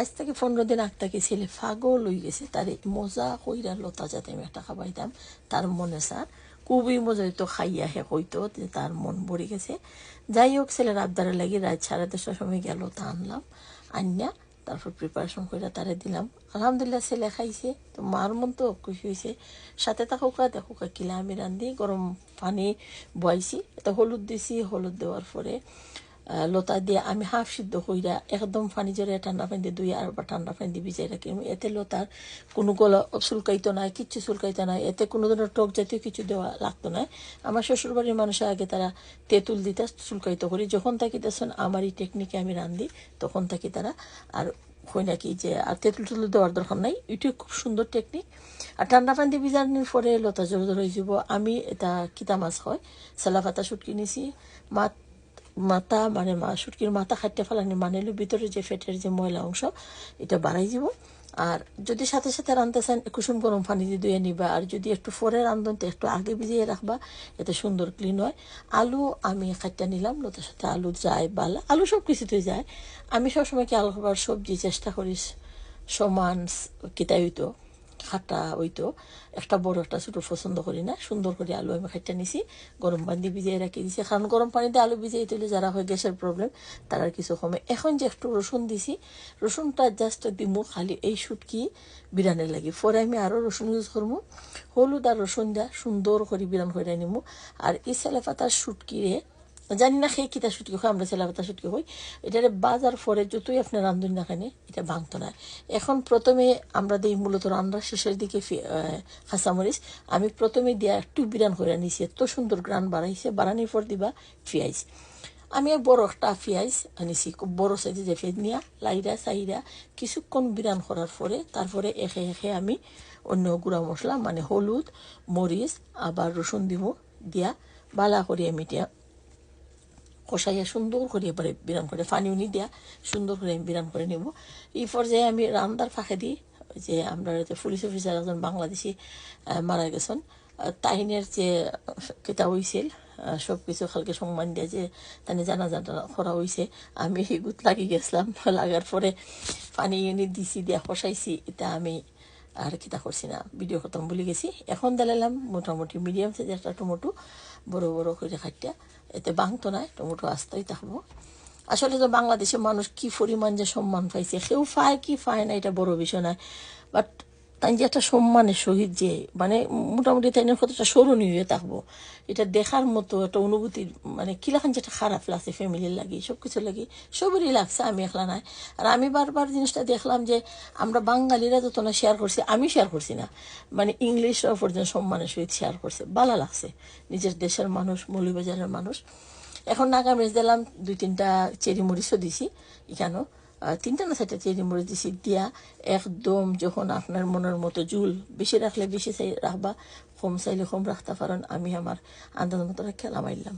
আজ থেকে পনেরো দিন আগ থেকে ছেলে ফাগল হয়ে গেছে। তার মজা কইরা লতা যাতে আমি একটা খাবাইতাম, তার মনে স্যার খুবই মজা হইতো, খাইয়া হে হইতো তার মন ভরে গেছে। যাই হোক, ছেলের আবদারে লাগি রাত সাড়ে দশটার সময় গেল, তা আনলাম আন্যা তারপর প্রিপারেশন করে তারে দিলাম। আলহামদুলিল্লাহ ছেলে খাইছে, তো মার মন তো খুশি হয়েছে সাথে থাকুকা দেখুকা কিলা আমি রান্ধি, গরম পানি বয়াইছি এটা হলুদ দিছি, হলুদ দেওয়ার পরে লতা দিয়ে আমি হাফ সিদ্ধ কইরা একদম পানি জরে ঠান্ডা পানি দিয়ে দুই আর বা ঠান্ডা পানি দিয়ে ভিজাই রাখি। এতে লতার কোনো গলা চুলকাইতো না, কিচ্ছু চুলকাইতো না, এতে কোনো ধরনের টক জাতীয় কিছু দেওয়া লাগতো না। আমার শ্বশুরবাড়ির মানুষের আগে তারা তেঁতুল দিতে, চুলকাইতো করি। যখন থাকি দেখছেন আমার এই টেকনিকে আমি রান্ধি, তখন থাকি তারা। আর হয় নাকি যে, আর তেঁতুল টুতুল দেওয়ার দরকার নাই এটাও খুব সুন্দর টেকনিক আর ঠান্ডা পানি দিয়ে ভিজানোর পরে লতা জোর জোর হয়ে যাব আমি এটা কিতা মাছ হয় সেলা শুটকি নিছি। মাত মাথা মানে মা, শুটকির মাথা খাইতে ফেলানি মানে ভিতরে যে ফেটের যে ময়লা অংশ, এটা বাড়াই যাব আর যদি সাথে সাথে রাঁধতে চান কুসুম গরম পানি দিয়ে ধুয়ে নিবা। আর যদি একটু পরে রান্ধন তো একটু আগে ভিজিয়ে রাখবা, এতে সুন্দর ক্লিন হয়। আলু আমি খাইতে নিলাম নতার সাথে আলু যায়, বালা, আলু সব কিছুতে যায়। আমি সবসময় কি আলু খাবার সবজি চেষ্টা করিস সমান কিতাই হইতো খাটা হইতো। একটা বড় একটা ছোট পছন্দ করি না, সুন্দর করে আলু আমি খাইটা নিছি, গরম পানি দিয়ে ভিজিয়ে রাখি দিছি। কারণ গরম পানিতে আলু ভিজিয়ে তুলে যারা হয় গ্যাসের প্রবলেম তারা কিছু কমে। এখন যে একটু রসুন দিছি, রসুনটা জাস্ট দিমু খালি এই শুটকি বিরানের লাগি। পরে আমি আরও রসুন ইউজ করব। হলুদ আর রসুন দিয়া সুন্দর করে বিরান করে নিমু। আর এই সেলে পাতার শুটকিরে জানি না সেই কিতা শুটকি হয় আমরা ছেলা পাতা শুটকি হই। এটারে বাজার পরে যতই আপনি রান্ধুন না কেন, এটা ভাঙতো না। এখন প্রথমে আমরা দিই মূলত রান্নার শেষের দিকে কাঁচামরিচ আমি প্রথমে দিয়া একটু বিরান করে নিছি, এত সুন্দর গ্রান বাড়াইছে বাড়ানোর পর দিবা পেঁয়াজ আমি বড় একটা পেঁয়াজ আনিছি, খুব বড় সাইজে যে পেঁয়াজ নিয়া, লাইরা সাইরা কিছুক্ষণ বিরান করার পরে, তারপরে একে একে আমি অন্য গুঁড়া মশলা মানে হলুদ, মরিচ, আবার রসুন দিব, দিয়া বালা করে আমি দিয়া কষাইয়া সুন্দর করে এবারে বিরান করে পানি উনি দিয়া সুন্দর করে আমি বিরান করে নেব। এই পর্যায়ে আমি রান্নার ফাঁকে দিই যে আমরা পুলিশ অফিসার একজন বাংলাদেশি মারা গেছেন। তাহিনের যে কিতা হয়েছিল সব কিছু খালকে সম্মান দিয়ে যে জানা জানা করা হয়েছে আমি গুত লাগি গেছিলাম। লাগার পরে পানি এনে দিছি দিয়া, কষাইছি, এটা আমি আর কিতা করছি না ভিডিও করতাম বলে গেছি। এখন দেলাইলাম মোটামুটি মিডিয়াম সাইজের একটা টমেটো, বড় বড় করে খাটটা এতে বাংতো নাই, টমেটো আসতেই থাকব। আসলে তো বাংলাদেশে মানুষ কি পরিমাণ যে সম্মান পাইছে, কেউ পায় কি পায় না, এটা বড় বিষয় নয়। বাট তাই যে একটা সম্মানের সহিত যে মানে মোটামুটি তাই কতটা স্মরণীয় হয়ে থাকব। এটা দেখার মতো একটা অনুভূতি মানে কিলাখান যেটা খারাপ লাগছে ফ্যামিলির লাগি সব কিছু লাগি, সবেরই লাগছে, আমি একলা নাই। আর আমি বারবার জিনিসটা দেখলাম যে, আমরা বাঙালিরা যত না শেয়ার করছি, আমি শেয়ার করছি না। মানে ইংলিশরাও পর্যন্ত সম্মানের সহিত শেয়ার করছে ভালো লাগছে। নিজের দেশের মানুষ মৌলিবাজারের মানুষ। এখন নাগামরিচ দিলাম, দুই তিনটা চেরি মরিচও দিছি, এখানেও। তিনটা না চারটা চেরি মরিচ দিয়া একদম যখন আপনার মনের মতো জুল, বেশি রাখলে বেশি চাই, রাখবা, কম চাইলে কম রাখতে পারেন আমি আমার আন্দাজ মতো খেলা মারলাম